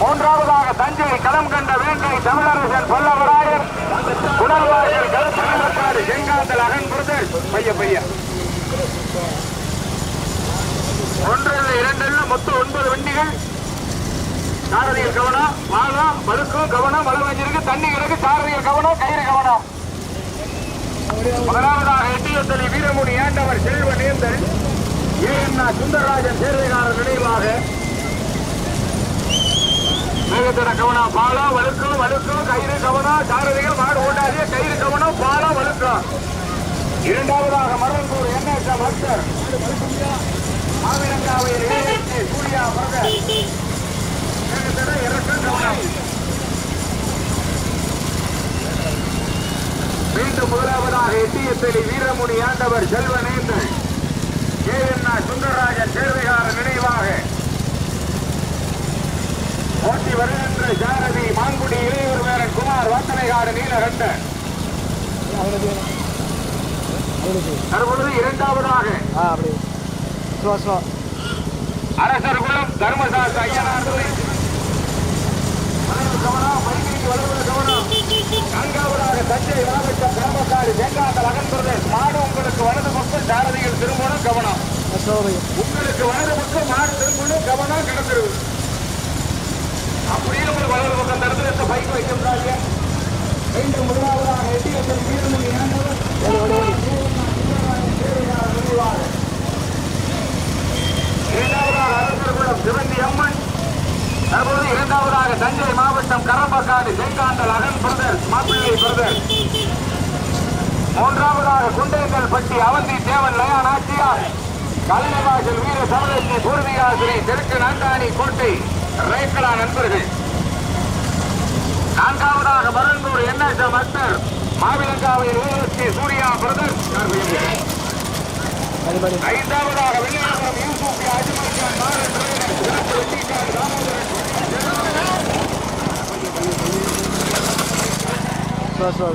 மூன்றாவதாக தஞ்சை களம் கண்ட வேங்கை தமிழரசன் பல்லவராயர் குடல்வாயர் கருத்தாடு செங்காந்தல் அகன் பிரதர். பைய பைய ஒன்றில் இரண்டில் மொத்தம் ஒன்பது வண்டிகள். சாரதியில் கவனம் வானம் பழுக்கும் கவனம் வளவஞ்சிருக்கு தண்ணி இருக்கு சாரதியில் கவனம் கயிறு கவனம். முதலாவதாக எட்டியத்தலி வீரமுனி ஆண்டவர் செல்வ நேர்ந்தல் ஏஎன்ஆ சுந்தரராஜன் சேர்வைகாரர் நினைவாக. வேகத்தட கவனம் பாலா வழுக்கும் வழுக்கும் கயிறு கவனம் சாரதிகள் மாடு ஓட்டாதே கயிறு கவனம் பாலா வழுக்கும் இரண்டாவதாக மருந்தூர் என்எஸ் பக்தர் மாவிலங்காவையில் சூர்யா பிரதர் வேகத்தட இறக்கம் கவனம். மீண்டும் முதலாவதாக எட்டியத்தலி வீரமுனி ஆண்டவர் செல்வனேந்தன் கே என் சுந்தரராஜன் சேர்வைகார நினைவாக. ஓட்டி வருகின்ற ஜாரதி மாங்குடி இளையூர் வேரன் குமார் வாசனைகாடு நீலகண்டன். தற்பொழுது இரண்டாவதாக. அரசர் குலம் தர்மசாஸ்திர ஐயனார் துறை. வலது கவனம் மைதிரிக்கு வலது கவனம் நான்காவதாக தஞ்சை மாவட்டம் கிராமக்காடு தேங்காந்தல் அகன்பிரதேஷ் மாடு உங்களுக்கு வலது பக்கம் சாரதிகள் திரும்பணும் கவனம் ஸ்லோ உங்களுக்கு வலது பக்கம் மாடு திரும்பணும் கவனம் கிடந்துருது. அப்படியே உங்களுக்கு வலது பக்கம் இந்த இந்த பைக் வைக்க முடியாது மீண்டும் முதலாவதாக எட்டியத்தில் வீரமணி ஆண்டவர் இரண்டாவதாக அரசர்குளம் சிவந்தி அம்மன். தற்போது இரண்டாவதாக தஞ்சை மாவட்டம் கரம்பக்காடு செங்காண்டல் அகன் பிரதர்ஸ் மாப்பிள்ளை பிரதர்ஸ் மூன்றாவதாக குண்டேங்கல் பட்டி அவந்தி தேவன் லயா நாச்சியார் கலைவாசல் வீர தமிழச்சி பூர்விகாசிரி தெற்கு நாட்டாணி கோட்டை ரேக்கடா நண்பர்கள். நான்காவதாக மருந்தூர் என்எஸ் மஸ்டர் மாவிலங்காவையில் ஏஎஸ்கே சூர்யா பிரதர்ஸ் ஐந்தாவதாக வெள்ளியாபுரம் யூசுப் அஜ்மல் கான் ரேகன் சிறப்பு ஸ்லோ ஸ்லோ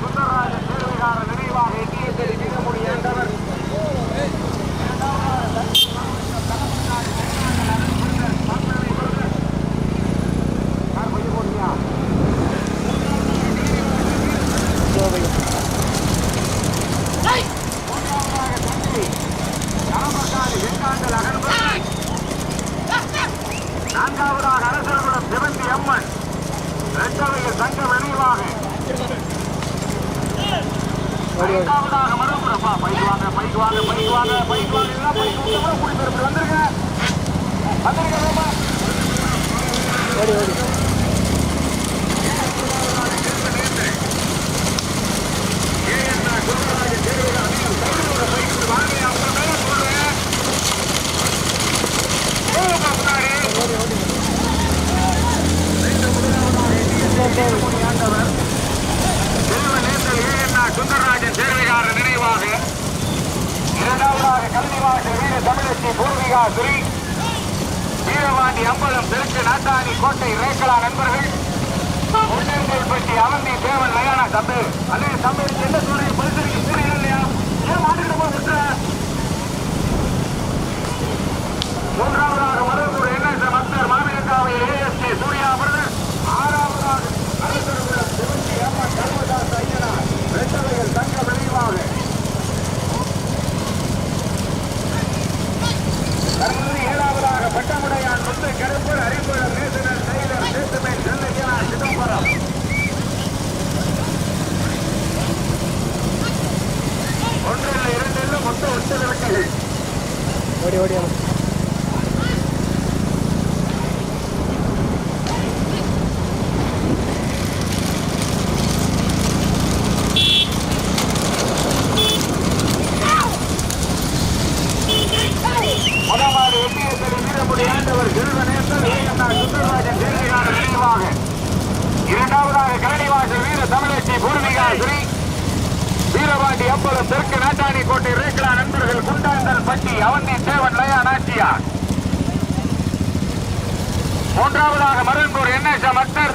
சுந்தரராஜன் தேர்வுகார நினைவாக எட்டியத்தில் வீரமுடி என்றவர் ஸ்லோ பையன் நான்காவதாக அரசர்குளம் சிவந்தி அம்மன் இரட்டவையில் தங்க நினைவாக ஐந்தாவதாக மறுபுறப்பா. பைக் வாங்க பைக் வாங்க பைக் வாங்க பைக் வாங்க. எல்லாம் பைக் விட்டு கூட வந்துருங்க. வந்துருங்க ஓடி ஓடி சுந்தரராஜன் சேர்வைகார நினைவாக இரண்டாவதாக கல்விவாசல் வீர தமிழச்சி பூர்விகா ஸ்ரீ வீரவாண்டி அம்பலம் தெற்கு நாட்டாணி கோட்டை ரேக்கலா நண்பர்கள். முன்னேற்பட்டி அவந்தி தேவன் லயானா தம்பு. அண்ணே தம்பு என்ன சொல்றீங்க பரிசுக்கு கூறீங்க இல்லையா? ஏன் மாட்டுக்கிட்ட போய் விட்டுற மூன்றாவதாக மருதூர் என்ன மஸ்தர் மாமியக்காவை ஏஎஸ்கே சூர்யா பிரதர் ஆறாவதாக அரசர்கள் சிவந்தி அம்மா கர்மதாஸ் ஐயனார் ரெட்டவைகள் தங்க விளைவாக தற்போது ஏழாவதாக பட்டமுடையான் முத்து கருப்பர் அறிவுடன் நேசனர் செயலர் சேத்துமேன் செல்லையா சிதம்பரம் ஒன்றில் இரண்டில் மொத்தம் ஒன்பது வண்டிகள் ஓடி ஓடி அவன் முதலாவது ஒன்றியத்தில் வீரமுடி ஆண்டவர் செல்வநேசர் ஏகண்ணா சுந்தரராஜன் தேர்தலான நினைவாக இரண்டாவதாக கரணிவாசல் வீர தமிழச்சி பூர்விகா ஸ்ரீ வீரபாண்டி அப்பளம் தெற்கு நாட்டாணி கோட்டை ரேக்கலா நண்பர்கள் குண்டாந்தல் பட்டி அவந்தி சேவன் லயா நாச்சியா. மூன்றாவதாக மருந்தூர் என்எஸ் மக்தர்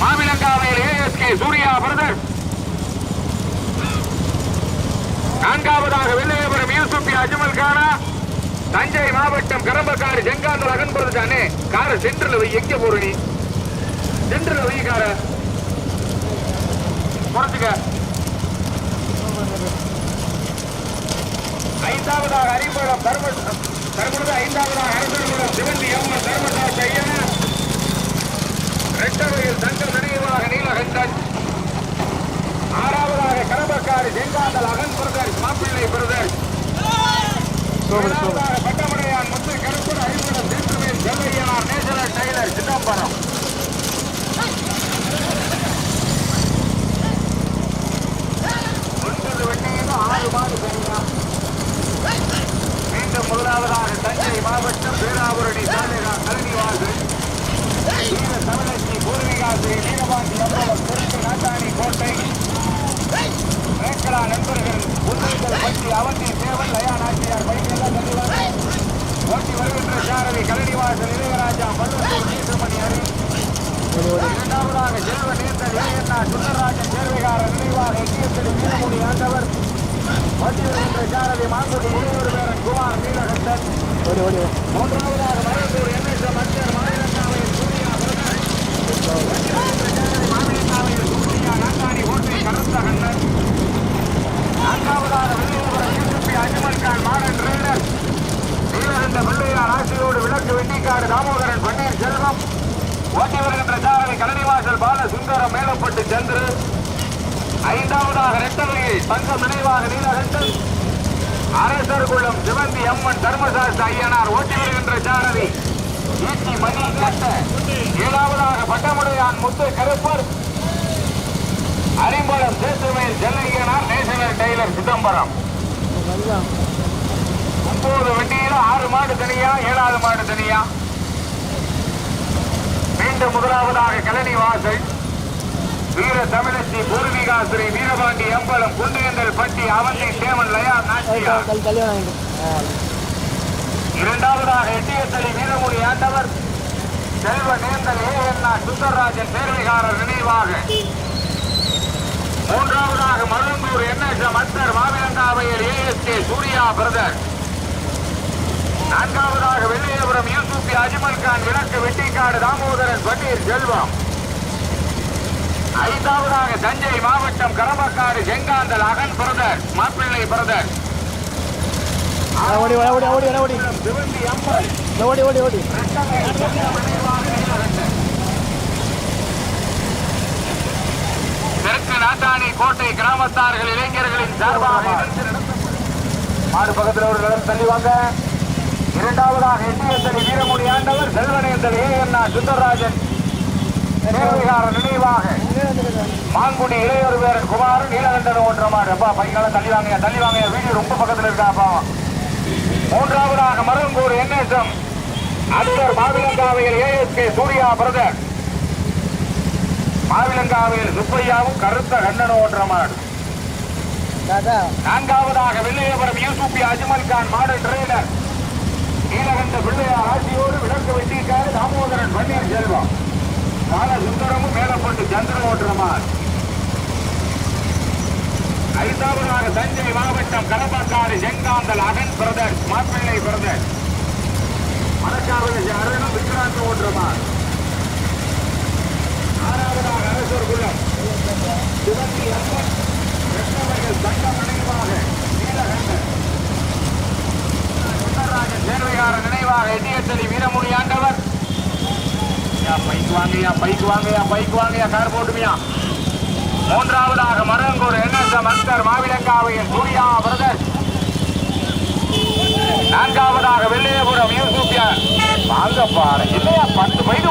மாமிலங்காவையில் ஏஎஸ்கே சூர்யா பிரதர். நான்காவதாக வெள்ளையபுரம் யூசுப்பி அஜ்மல் கானா. தஞ்சை மாவட்டம் கரம்பக்காடு செங்காந்தல் அகன்புறது தானே கார சென்டர்ல வை எங்க போற நீ? சென்டர்ல கார. குறைச்சுக்க ஐந்தாவதாக அறிமுகம் தர்ம தர்மது ஐந்தாவதாக அரசு சிவந்தி எம் தர்மதாஸ் ஐயன் ரெட்டவையில் தங்கள் நினைவாக நீலகண்டன் ஆறாவதாக கடம்பக்காரி செங்காந்தல் அகன் பிரதர் மாப்பிள்ளை பிரதர் சோபர் சோபர் ஏழாவதாக பட்டமடையான் முத்து கருப்பர் அறிமுகம் திருத்துவேல் செல்லையனார் நேஷனல் டெய்லர் சிதம்பரம் ஒன்பது வெள்ளியில் ஆறு மாடு சரியா மீண்டும் முதலாவதாக தஞ்சை மாவட்டம் பேராவூரணி தாலுகா கல்விவாசல் வீர தமிழச்சி பூர்விகாசிரி வீரபாண்டி அம்பலம் தெற்கு நாட்டாணி கோட்டை மேக்கலா நண்பர்கள் உண்மைகள் பற்றி அவந்தி தேவன் லயா நாச்சியார் பைக்கெல்லாம் தள்ளுவார் ஓட்டி வருகின்ற சாரதி கலனிவாசல் இளையராஜா பல்லூர் சுமணி அணி ஓடி ஓடி இரண்டாவதாக செல்வ நேர்த்தல் இளையண்ணா சுந்தரராஜன் சேர்வைகாரர் நினைவாக எட்டியத்தில் வீரமுடி ஆண்டவர் ஓட்டி வருகின்ற சாரதி பேரன் குமார் நீலகண்டன் மூன்றாவதாக மருந்தூர் என்எஸ்எம் அச்சர் மாநிலத்தாவையில் சூர்யா பிரதர் மாநிலத்தாவையில் சூர்யா ஓட்டை கருத்த கண்ணன் நான்காவதாக வெள்ளையபுரம் யூசுப்பி அஜ்மல் கான் மாடர்ன் ட்ரெய்னர் நீலகண்ட பிள்ளையார் ஆட்சியோடு விளக்கு வெட்டிக்காடு தாமோதரன் பன்னீர் செல்வம் ஓட்டி வருகின்ற சாரதி கலனிவாசல் பால சுந்தரம் மேலப்பட்டு சந்திரு ஐந்தாவதாக ரெட்டவையில் தங்கம் நினைவாக நீலகண்டன். அரசர் குளம் சிவந்தி அம்மன் தர்மசாஸ்திர ஐயனார் ஓட்டி வருகின்ற சாரதி. ஈட்டி மணி கட்ட. ஏழாவதாக பட்டமுடையான் முத்து கருப்பர். அரிம்பளம் சேத்துமையில் ஜெல்லையனார் நேஷனல் டெய்லர் சிதம்பரம். ஒன்பது வண்டியில ஆறு மாடு தனியா ஏழாவது மாடு தனியா. மீண்டும் முதலாவதாக கழனி வாசல். வீர தமிழச்சி பூர்விகா ஸ்ரீ வீரபாண்டி அம்பலம் குண்டுகந்தல் பட்டி அவந்தி சேவன் லயா நாச்சியார் கல்யாணம் இரண்டாவதாக எட்டியத்தளி வீரமுடி ஆண்டவர் செல்வ நேந்தல் ஏஎன்ஆ சுந்தரராஜன் சேர்வைகாரர் நினைவாக. மூன்றாவதாக மருந்தூர் என்எஸ் அத்தர் மாவிலங்காவையில் ஏஎஸ்கே சூர்யா பிரதர். நான்காவதாக வெள்ளையபுரம் யூசுப்பி அஜ்மல் கான் விளக்கு வெட்டிக்காடு தாமோதரன் பன்னீர் செல்வம். ஐந்தாவதாக தஞ்சை மாவட்டம் கரம்பக்காடு செங்காந்தல் அகன் பிரதர் மாப்பிள்ளை பிரதர். ஓடி ஓடி ஓடி ஓடி ஓடி. ஓடி ஓடி தெற்கு நாட்டாணி கோட்டை கிராமத்தார்கள் இளைஞர்களின் சார்பாக மாடு பக்கத்தில் ஒரு நிலம் தள்ளி வாங்க. இரண்டாவதாக எட்டியத்தலி வீரமுடி ஆண்டவர் செல்வனேந்தல் ஏ என் சுந்தரராஜன். சேவைகார நினைவாக மாங்குடி இளையோர் வீரன் குமார் நீலகண்டன் ஓட்டுற மாடு அப்பா பையனால தள்ளி வாங்க தள்ளி வாங்க. வீடியோ ரொம்ப பக்கத்தில் இருக்கா அப்பா? மூன்றாவதாக மருங்கூர் என்எஸ்எம் அக்தர் மாவிலங்காவையில் ஏஎஸ்கே சூர்யா பிரதர். மாவிலங்காவையில் சுப்பையாவும் கருத்த கண்ணனும் ஓட்டுற மாடு நான்காவதாக வெள்ளையபுரம் யூசுப்பி அஜ்மல் கான் மாடு ட்ரெய்னர் நீலகண்ட பிள்ளையார் ஆட்சியோடு விளக்கு வெட்டிக்காரு தாமோதரன் பன்னீர் செல்வம் கால சுந்தரமும் மேலப்பட்டு சந்திரன் ஓட்டுறமார் ஐந்தாவதாக தஞ்சை மாவட்டம் கடப்பாக்காடு செங்காந்தல் அகன் பிரதர் மாப்பிள்ளை பிரதர். மணக்காவது அருணும் விக்ராந்த் ஓட்டுறமார் ஆறாவதாக அரசர் குலம். சிவந்தி அப்பன் கிருஷ்ணவர்கள் தங்கம் நினைவாக நீலகண்டன். சுந்தரராஜன் சேர்வையாளர் நினைவாக எட்டியத்தலி வீரமொழி ஆண்டவர். பைக் வாங்கயா பைக் வாங்கயா பைக் வாங்கயா கார் போட்டுமியா மூன்றாவதாக மரங்கூர் என்எஸ்எம் அஸ்கர் மாவிலங்காவையில் சூர்யா பிரதர். நான்காவதாக வெள்ளையபுரம் யூசுப்பியா வாங்க இல்லையா? பத்து பைக்கு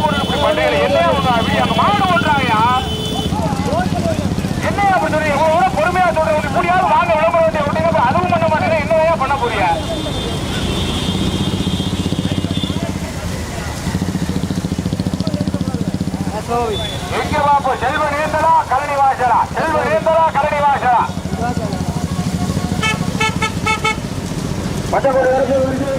செல்வ நேந்தலா கலனி வாசலா. செல்வ நேந்தலா கலனி வாசலா. மற்றபடி வரிசை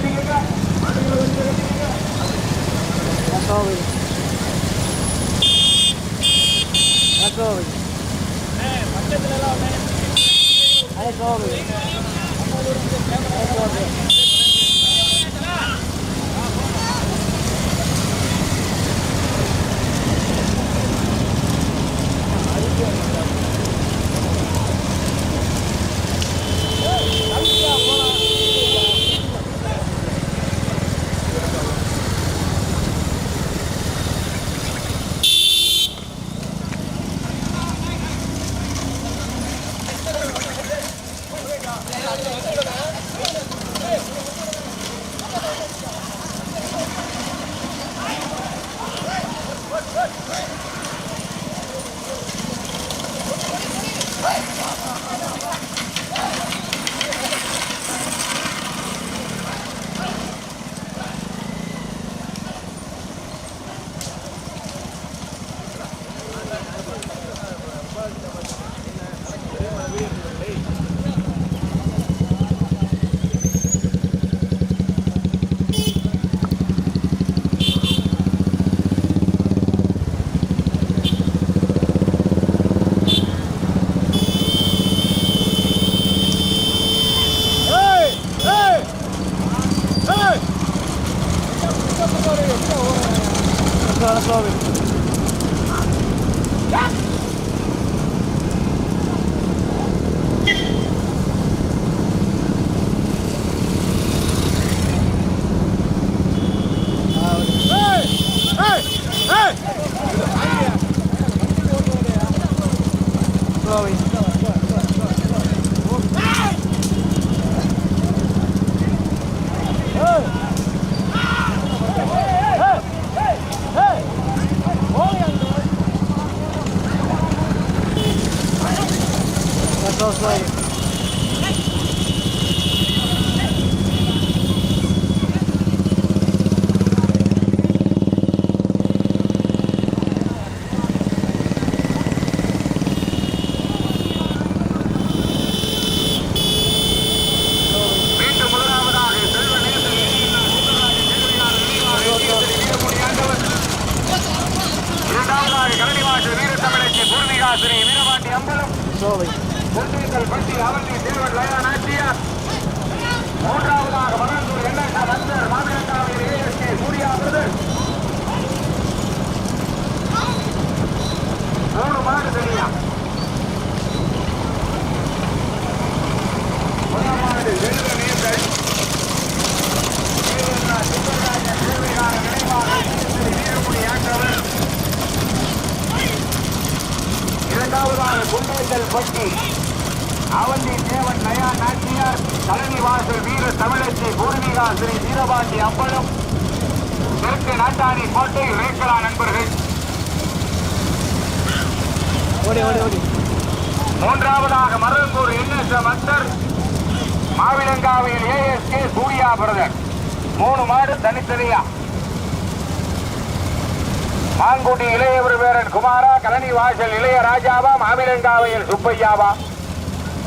abi. மூன்றாவதாக மருங்கூர் என்எஸ் மஸ்டர் மாவிலங்காவையில் ஏஎஸ்கே சூர்யா பிரதர். மூணு மாடு தனித்தனியா? மாங்குடி இளையவர் வீரன் குமாரா கலனி வாசல் இளைய ராஜாவா மாவிலங்காவையில் சுப்பையாவா?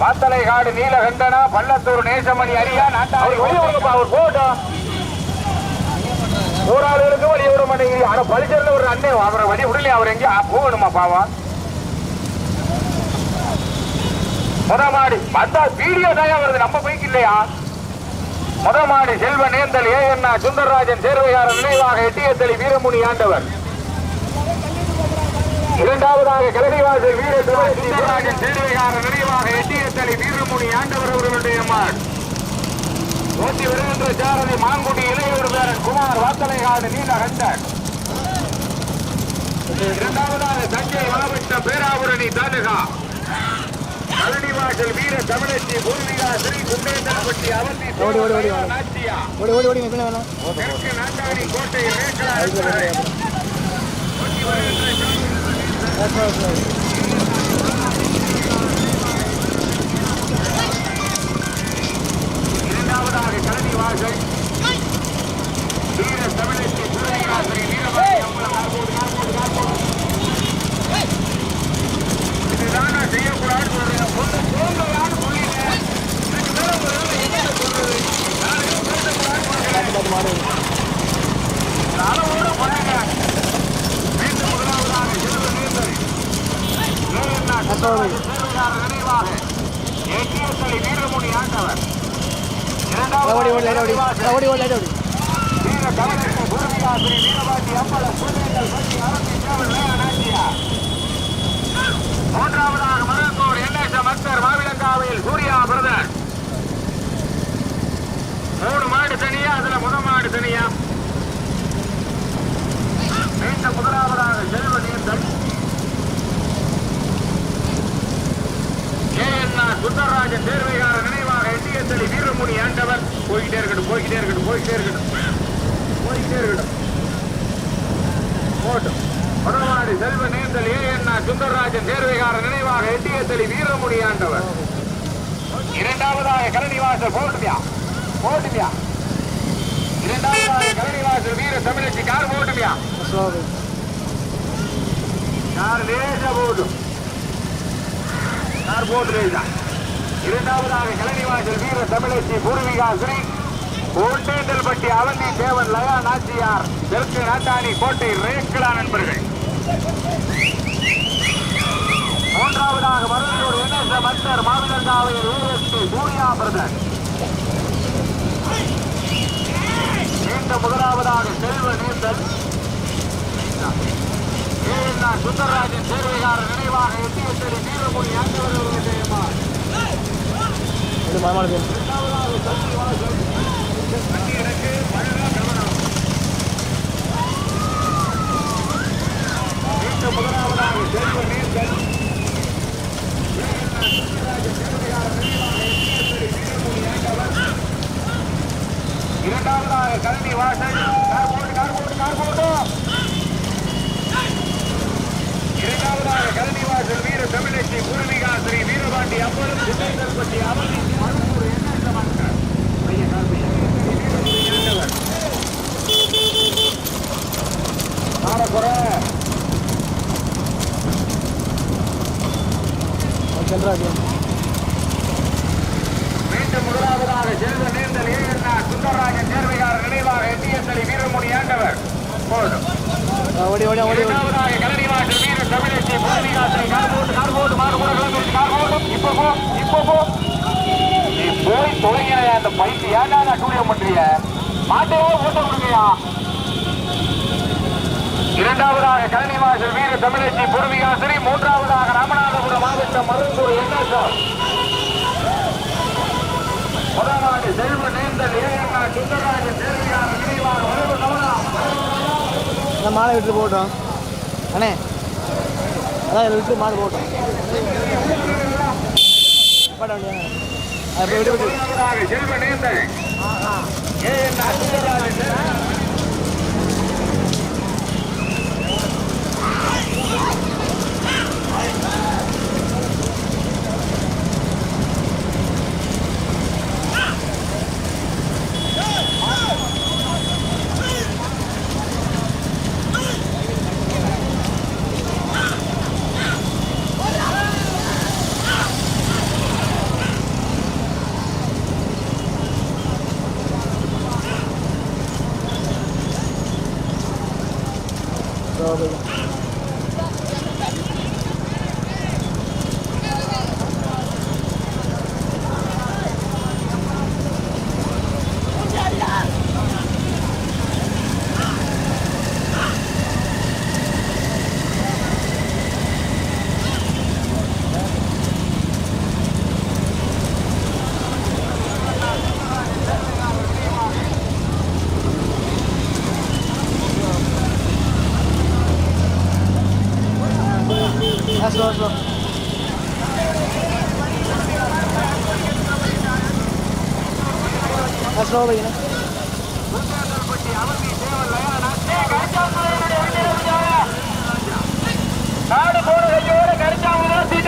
வாத்தலைகாடு நீலகண்டனா பள்ளத்தூர் நேசமணி அரியா நாட்டாளி அவர் போட்டோம் ஒரு ஆள் வழி விட மாட்டேங்குது. ஆனா ஒரு அண்ணன் அவரை வழி விடலையே? அவர் எங்கேயும் போகணுமா பாவம் முதமாடி வந்தா வீடியோ தான் வருது நம்ம பைக்கு இல்லையா? முதமாடி செல்வ நேந்தல் ஏஎன்ஆ சுந்தரராஜன் சேர்வையாளர் நினைவாக எட்டியத்தளி வீரமுனி ஆண்டவர். இரண்டாவதாக கிழடிவாசல் வீர சுந்தரராஜன் சேர்வையாளர் நினைவாக எட்டியத்தளி வீரமுனி ஆண்டவர் அவர்களுடைய மாட் ஓட்டி வருகின்ற சாரதி மாங்குடி இளையவர் பேரன் குமார் வாத்தலைகாடு நீலகண்டன். இரண்டாவதாக தஞ்சை மாவட்டம் பேராபுரணி தாலுகா. கழனிவாசல் வீர தமிழச்சி பூர்விகா ஸ்ரீ குண்டேந்தன்பட்டி அவந்தி ஓடி, ஓடி, ஓடி, ஓடி. நாச்சியா ஓடி ஓடி ஓடி நிற்கணும் வேணாம்? தெற்கு நாட்டாணி கோட்டை ரேக்கலா ஓட்டி வருகின்ற ஓடி ஓடி ஓடி ஓடி ஓடி லைட் ஓடி வீர தமிழக பூர்விகாசிரி வீரபாண்டி அம்பல சூரியங்கள் பற்றி அரசி தேவன் வேல நாச்சியா மூன்றாவதாக மருந்தூர் என்எஸ் மக்தர் மாவிலங்காவையில் சூர்யா பிரதர் மூணு மாடு தனியா அதுல முத மாடு தனியா மீண்டும் முதலாவதாக செல்வ நீந்தல் கேஎன்ஆர் சுந்தரராஜன் தேர்வையாளர் நினைவாக எட்டியத்தளி வீரமுனி ஆண்டவர் போய்கிட்டே இருக்கட்டும் போய்கிட்டே இருக்கட்டும் போய்கிட்டே இருக்கட்டும். போய்கிட்டே இருக்கட்டும். போட்டும் முதலாளி செல்வ நேந்தல் ஏஎன்ஆர் சுந்தரராஜன் தேர்வைகார நினைவாக எட்டியத்தளி வீரமுடி ஆண்டவர். இரண்டாவதாக கலனிவாசல் போட்டுமியா? போட்டுமியா? இரண்டாவதாக கலனிவாசல் வீர தமிழச்சி கார் போட்டுமியா? கார் லேசா போடும் கார் போட்டு லேசா இரண்டாவதாக இளநிவாசல் வீர தமிழச்சி பூர்விகா ஸ்ரீ கோட்டேந்தல்பட்டி அவந்தி தேவன் லயா நாச்சியார் தெற்கு நாட்டாணி கோட்டை ரேக்கலா நண்பர்கள். மூன்றாவதாக மருந்தூர் என்எஸ் மத்தர் மாவிலங்காவையில் ஏஎஸ்பி சூர்யா பிரதன் மீண்டும் முதலாவதாக செல்வ நீந்தல். சுந்தரராஜன் சேர்வைகாரர் நினைவாக எட்டியத்தடி வீரமொழி ஆண்டவர்கள் ஜெயமா இது மரமான பேர் இரண்டாவதாக கல்வி வாசல் கார் போட்டு கார் போட்டு கார் இரண்டாவதாக கல்வி வாசல் வீர தமிழச்சி பூர்விகா வீரபாண்டி அப்பொழுது சித்தேந்தல்பட்டி அவதி என்ன மாட்டார் நாடகுறை சந்திராஜ் மீண்டும் முதலாவதாக செல்வ நேர்ந்தல் ஏஎன்ஆர் சுந்தரராஜன் சேர்வையாளர் நினைவாக எட்டியத்தலி வீரமணி ஆண்டவர். போதும். ஓடி ஓடி ஓடி இரண்டாவதாக கலரி மாற்று வீர தமிழச்சி பூர்வீகாசனை கார்போட்டு கார்போட்டு மாறுபட கிளம்பி கார்போட்டு இப்போ போ இப்போ போ. நீ போய் தொலைங்கிற அந்த பைக்கு ஏன்டா நான் டூடியோ பண்றிய மாட்டே ஓட்ட கொடுங்கயா இரண்டாவதாக கலனி வாசல் வீர தமிழச்சி பூர்வீகாசரி மூன்றாவதாக ராமநாதபுரம் மாவட்டம் மருந்தூர் என்எஸ்ஆர். முதலாவது செல்வ நேர்ந்தல் ஏஎன்ஆர் சுந்தரராஜன் சேர்வையாளர் நினைவாக வரவு அந்த மாலை விட்டு போட்டோம் அண்ணே அதான் விட்டு மாடு போட்டோம் செல்வ நேர்ந்தல் ஏஎன்ஆர் சுந்தரராஜன்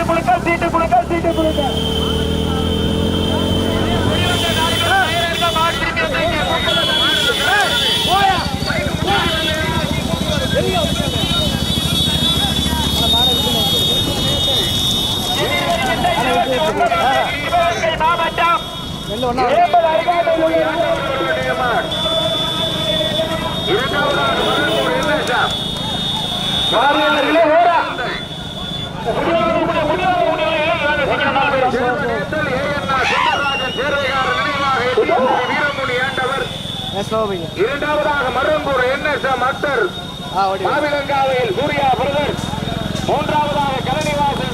குளிக்க சீட்டு குளிக்க சீட்டு குளிக்க. மாவட்டம் வெளில இரண்டாவதாக மருந்தூர் இரண்டாவதாக மருங்கூர் என்எஸ்எம் அக்தர் ஆ ஓடி மாவிலங்காவையில் சூர்யா பிரதர் மூன்றாவதாக கலனிவாசல்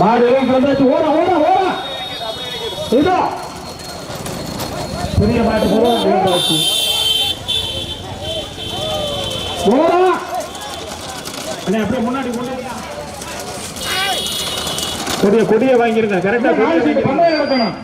மாடு ஓட ஓட ஓட இதோ பெரிய மாட்டு போல அப்படியே முன்னாடி கொடிய கொடிய வாங்கிருங்க. கரெக்டா கொடிய இருக்கணும்.